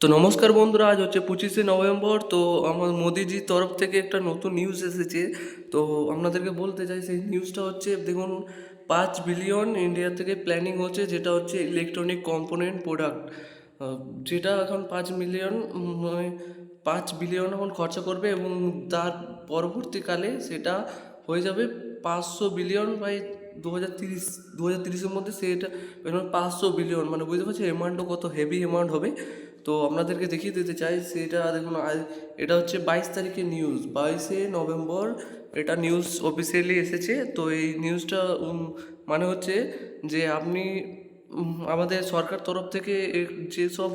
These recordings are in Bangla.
তো নমস্কার বন্ধুরা, আজ হচ্ছে পঁচিশে নভেম্বর, তো আমার মোদিজির তরফ থেকে একটা নতুন নিউজ এসেছে। তো আপনাদেরকে বলতে চাই, সেই নিউজটা হচ্ছে, দেখুন, পাঁচ বিলিয়ন ইন্ডিয়া থেকে প্ল্যানিং হচ্ছে, যেটা হচ্ছে ইলেকট্রনিক কম্পোনেন্ট প্রোডাক্ট যেটা এখন পাঁচ মিলিয়ন মানে পাঁচ বিলিয়ন এখন খরচা করবে এবং তার পরবর্তীকালে সেটা হয়ে যাবে পাঁচশো বিলিয়ন বাই দু হাজার তিরিশ দু হাজার তিরিশের মধ্যে সেটা পাঁচশো বিলিয়ন মানে বুঝতে পারছি অ্যামাউন্টটা কত হেভি অ্যামাউন্ট হবে। তো আপনাদেরকে দেখিয়ে দিতে চাই সেটা দেখুন এটা হচ্ছে বাইশ তারিখের নিউজ বাইশে নভেম্বর এটা নিউজ অফিসিয়ালি এসেছে। তো এই নিউজটা মানে হচ্ছে যে আপনি আমাদের সরকার তরফ থেকে যেসব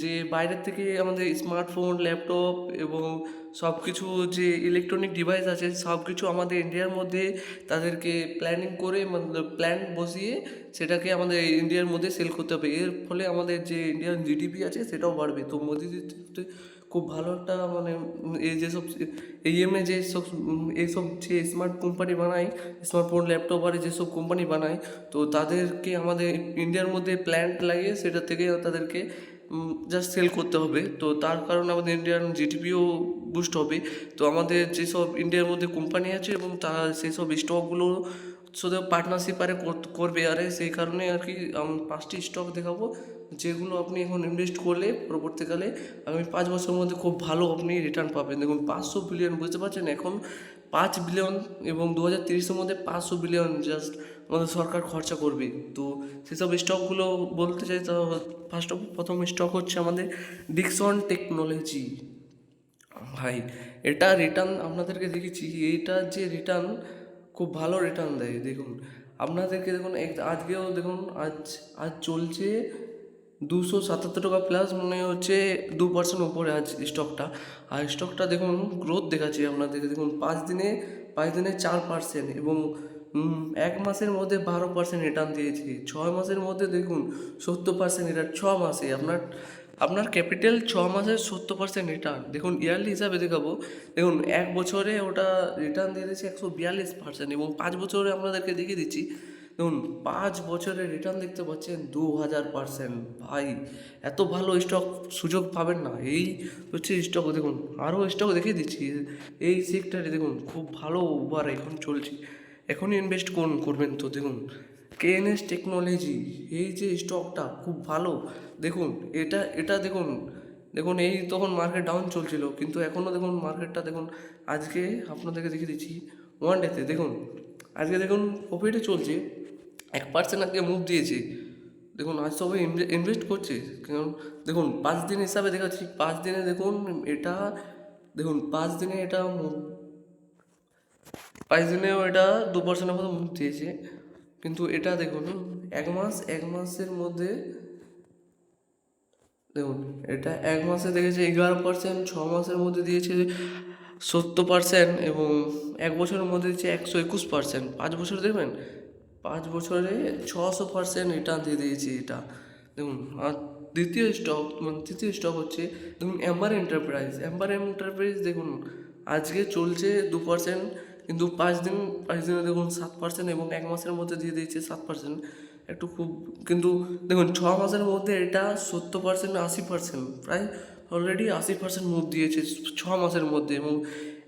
যে বাইরের থেকে আমাদের স্মার্টফোন ল্যাপটপ এবং সব কিছু যে ইলেকট্রনিক ডিভাইস আছে সব কিছু আমাদের ইন্ডিয়ার মধ্যে তাদেরকে প্ল্যানিং করে প্ল্যান বসিয়ে সেটাকে আমাদের ইন্ডিয়ার মধ্যে সেল করতে হবে। এর ফলে আমাদের যে ইন্ডিয়ান জিডিপি আছে সেটাও বাড়বে। তো মোদিজির খুব ভালো একটা মানে এই যেসব এইএমএ যে সব উম, এইসব যে স্মার্ট কোম্পানি বানায় স্মার্টফোন ল্যাপটপ আর যেসব কোম্পানি বানায় তো তাদেরকে আমাদের ইন্ডিয়ার মধ্যে প্ল্যান্ট লাগিয়ে সেটা থেকে তাদেরকে জাস্ট সেল করতে হবে। তো তার কারণে আমাদের ইন্ডিয়ান জিডিপিও বুস্ট হবে। তো আমাদের যেসব ইন্ডিয়ার মধ্যে কোম্পানি আছে এবং তারা সেই সব স্টকগুলো শুধু পার্টনারশিপ আরে কর- করবে আরে, সেই কারণে আর কি আমি পাঁচটি স্টক দেখাবো, যেগুলো আপনি এখন ইনভেস্ট করলে পরবর্তীকালে আমি পাঁচ বছরের মধ্যে খুব ভালো আপনি রিটার্ন পাবেন। দেখুন, পাঁচশো বিলিয়ন বুঝতে পারছেন? এখন পাঁচ বিলিয়ন এবং দু হাজার তিরিশের মধ্যে পাঁচশো বিলিয়ন জাস্ট আমাদের সরকার খরচা করবে। তো সেসব স্টকগুলো বলতে চাই তো ফার্স্ট অফ প্রথম স্টক হচ্ছে আমাদের ডিকসন টেকনোলজি ভাই, এটা রিটার্ন আপনাদেরকে দেখেছি, এটা যে রিটার্ন খুব ভালো রিটার্ন দেয়। দেখুন, আপনাদেরকে দেখুন আজকেও দেখুন, আজ আজ চলছে দুশো সাতাত্তর টাকা প্লাস মনে হচ্ছে দু পার্সেন্ট উপরে আজ স্টকটা আর স্টকটা দেখুন গ্রোথ দেখাচ্ছে আপনাদেরকে। দেখুন, পাঁচ দিনে পাঁচ দিনে চার পার্সেন্ট এবং এক মাসের মধ্যে বারো পার্সেন্ট রিটার্ন দিয়েছে। ছয় মাসের মধ্যে দেখুন, সত্তর পার্সেন্ট রিটার্ন ছ মাসে। আপনার আপনার ক্যাপিটাল ছ মাসের সত্তর পার্সেন্ট রিটার্ন দেখুন ইয়ারলি হিসাবে দেখাবো। দেখুন, এক বছরে ওটা রিটার্ন দিয়ে দিচ্ছে একশো বিয়াল্লিশ পার্সেন্ট এবং পাঁচ বছরে আপনাদেরকে দেখিয়ে দিচ্ছি দেখুন, পাঁচ বছরের রিটার্ন দেখতে পাচ্ছেন দু হাজার পার্সেন্ট ভাই, এত ভালো স্টক সুযোগ পাবেন না। এই হচ্ছে স্টক দেখুন আরও স্টক দেখিয়ে দিচ্ছি। এই সেক্টরে দেখুন, খুব ভালো ওভার এখন চলছে। এখনই ইনভেস্ট করুন, করবেন তো, দেখুন। কেএনএস টেকনোলজি এই যে স্টকটা খুব ভালো। দেখুন, এটা এটা দেখুন দেখুন, এই তখন মার্কেট ডাউন চলছিল, কিন্তু এখনও দেখুন মার্কেটটা দেখুন, আজকে আপনাদেরকে দেখিয়ে দিচ্ছি ওয়ান ডেতে দেখুন, আজকে দেখুন প্রফিটে চলছে। এক পার্সেন্ট আজকে মুভ দিয়েছে। দেখুন, আজ সবাই ইনভেস্ট করছে। কারণ, দেখুন, পাঁচ দিন হিসাবে দেখাচ্ছি, পাঁচ দিনে দেখুন, এটা, দেখুন, পাঁচ দিনে এটা পাঁচ দিনেও এটা দু পার্সেন্টের মতো মুখ দিয়েছে। কিন্তু এটা দেখুন, এক মাস, এক মাসের মধ্যে, দেখুন, এটা এক মাসে দেখেছে এগারো পার্সেন্ট ছ মাসের মধ্যে দিয়েছে সত্তর পার্সেন্ট এবং এক বছরের মধ্যে দিয়েছে একশো একুশ পার্সেন্ট পাঁচ বছর দেখবেন? পাঁচ বছরে ছশো পার্সেন্ট রিটার্ন দিয়ে দিয়েছে এটা। দেখুন, আর দ্বিতীয় স্টক মানে তৃতীয় স্টক হচ্ছে, দেখুন এম্বার এন্টারপ্রাইজ এম্বার এন্টারপ্রাইজ দেখুন, আজকে চলছে দু পার্সেন্ট কিন্তু পাঁচ দিন, পাঁচ দিনে দেখুন সাত পার্সেন্ট এবং এক মাসের মধ্যে দিয়ে দিয়েছে সাত পার্সেন্ট একটু খুব, কিন্তু দেখুন, ছ মাসের মধ্যে এটা সত্তর পার্সেন্ট আশি পার্সেন্ট প্রায় অলরেডি আশি পার্সেন্ট মুভ দিয়েছে ছ মাসের মধ্যে এবং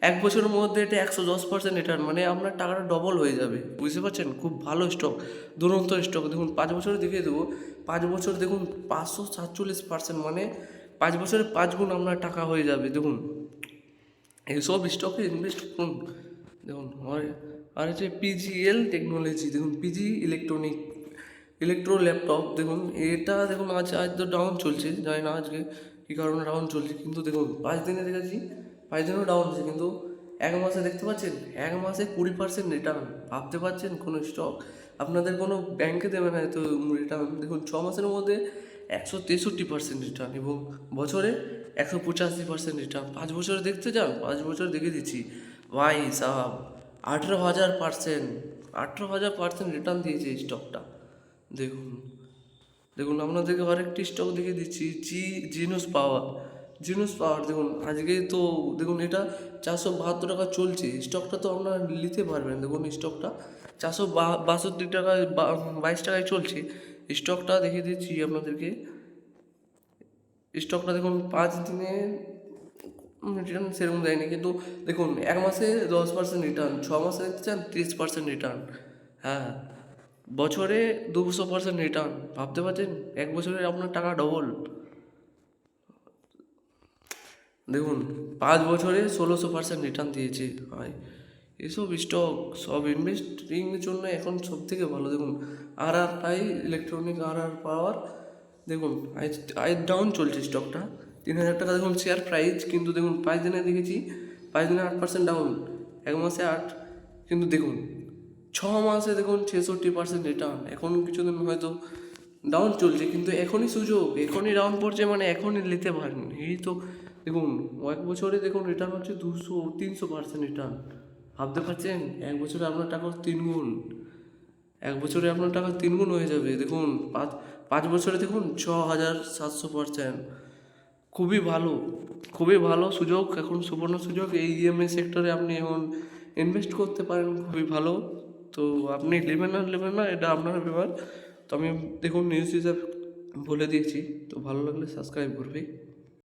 এক বছরের মধ্যে এটা একশো দশ পার্সেন্ট রিটার্ন মানে আপনার টাকাটা ডবল হয়ে যাবে। বুঝতে পারছেন? খুব ভালো স্টক দুরন্ত স্টক দেখুন, পাঁচ বছরে দেখিয়ে দেবো, পাঁচ বছর দেখুন পাঁচশো সাতচল্লিশ পার্সেন্ট মানে পাঁচ বছরে পাঁচ গুণ আপনার টাকা হয়ে যাবে। দেখুন, এইসব স্টকে ইনভেস্ট করুন। দেখুন আর হচ্ছে পিজিএল টেকনোলজি দেখুন পিজি ইলেকট্রনিক ইলেকট্রো ল্যাপটপ দেখুন, এটা দেখুন আজ আজ তো ডাউন চলছে। জানি না আজকে কী কারণে ডাউন চলছে, কিন্তু দেখুন, পাঁচ দিনে দেখেছি পাঁচ দিনেও ডাউন আছে কিন্তু এক মাসে দেখতে পাচ্ছেন? এক মাসে কুড়ি পার্সেন্ট রিটার্ন ভাবতে পারছেন? কোনো স্টক আপনাদের কোনো ব্যাংকে দেবে না এত রিটার্ন দেখুন, ছ মাসের মধ্যে একশো তেষট্টি পার্সেন্ট রিটার্ন এবং বছরে একশো পঁচাশি পার্সেন্ট রিটার্ন পাঁচ বছরে দেখতে যান, পাঁচ বছর দেখে দিচ্ছি। ভাই, সাহাব, আঠেরো হাজার পার্সেন্ট আঠেরো হাজার পার্সেন্ট রিটার্ন দিয়েছে এই স্টকটা দেখুন দেখুন, আপনাদেরকে আরেকটি স্টক দেখে দিচ্ছি জি জিনুস পাওয়ার জিনুস পাওয়ার দেখুন, আজকে তো, দেখুন, এটা চারশো বাহাত্তর টাকা চলছে। স্টকটা তো আপনারা নিতে পারবেন, দেখুন স্টকটা। চারশো বাষট্টি টাকায় বা- বাইশ টাকায় চলছে। স্টকটা দেখিয়ে দিচ্ছি আপনাদেরকে। স্টকটা দেখুন, পাঁচ দিনে রিটার্ন সেরকম দেয়নি। কিন্তু দেখুন, এক মাসে দশ পার্সেন্ট রিটার্ন ছ মাসে দেখতে চান, তিরিশ পার্সেন্ট রিটার্ন হ্যাঁ বছরে দুশো পার্সেন্ট রিটার্ন ভাবতে পারছেন? এক বছরে আপনার টাকা ডবল দেখুন, পাঁচ বছরে ষোলোশো পার্সেন্ট রিটার্ন দিয়েছে। ভাই, এসব স্টক সব ইনভেস্টিংয়ের জন্য এখন সব থেকে ভালো। দেখুন আর আর আই ইলেকট্রনিক আর আর পাওয়ার দেখুন, আজ ডাউন চলছে স্টকটা তিন হাজার টাকা, দেখুন শেয়ার প্রাইস কিন্তু দেখুন, পাঁচ দিনে দেখেছি, পাঁচ দিনে আট পার্সেন্ট ডাউন এক মাসে আট। কিন্তু দেখুন, ছ মাসে দেখুন, ছেষট্টি পার্সেন্ট রিটার্ন এখন কিছুদিন হয়তো ডাউন চলছে, কিন্তু এখনই সুযোগ, এখনই ডাউন পড়ছে মানে এখনই নিতে পারেন। এই তো দেখুন, এক বছরে দেখুন রিটার্ন হচ্ছে দুশো, তিনশো পার্সেন্ট রিটার্ন ভাবতে পারছেন? এক বছরে আপনার টাকা তিন গুণ এক বছরে আপনার টাকা তিন গুণ হয়ে যাবে। দেখুন, পাঁচ পাঁচ বছরে দেখুন ছ হাজার সাতশো পার্সেন্ট খুবই ভালো খুবই ভালো সুযোগ। এখন সুবর্ণ সুযোগ। এই ইএমআই সেক্টরে আপনি এখন ইনভেস্ট করতে পারেন, খুবই ভালো। তো আপনি নেবেন না নেবেন না, এটা আপনার ব্যাপার। তো আমি দেখুন নিউজ হিসাবে বলে দিয়েছি। তো ভালো লাগলে সাবস্ক্রাইব করবে।